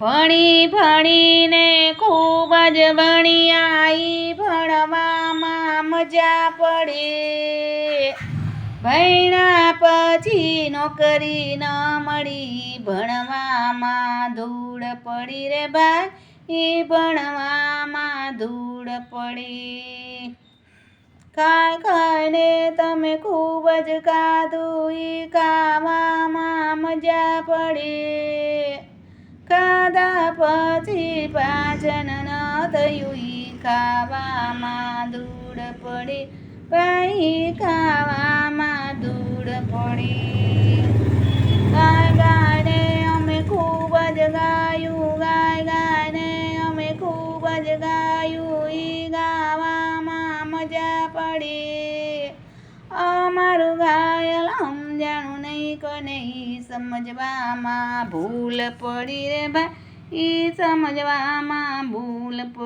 ભણી ભણીને ખૂબ જ ભણ્યા ઈ ભણવામાં મજા પડે. ભણ્યા પછી નોકરી ન મળી, ભણવામાં ધૂળ પડી રે ભાઈ એ ભણવામાં ધૂળ પડી. ખાઈ ખાઈને તમે ખૂબ જ ખાધું, ઈ ખાવામાં મજા પડે. પછી પાચન ન થયું ઈ ખાવામાં દૂર પડી. ભાઈ ખાવામાં દૂર પડી. ગાય અમે ખૂબ જ ગાયું ગાય ગાયને અમે ખૂબ જ ગાયું, ઈ ગાવામાં મજા પડી. અમારું ગાયલ સમજાણું નહીં કોને સમજવામાં ભૂલ પડી રે ભાઈ. ઈ સમજવામાં ભૂલ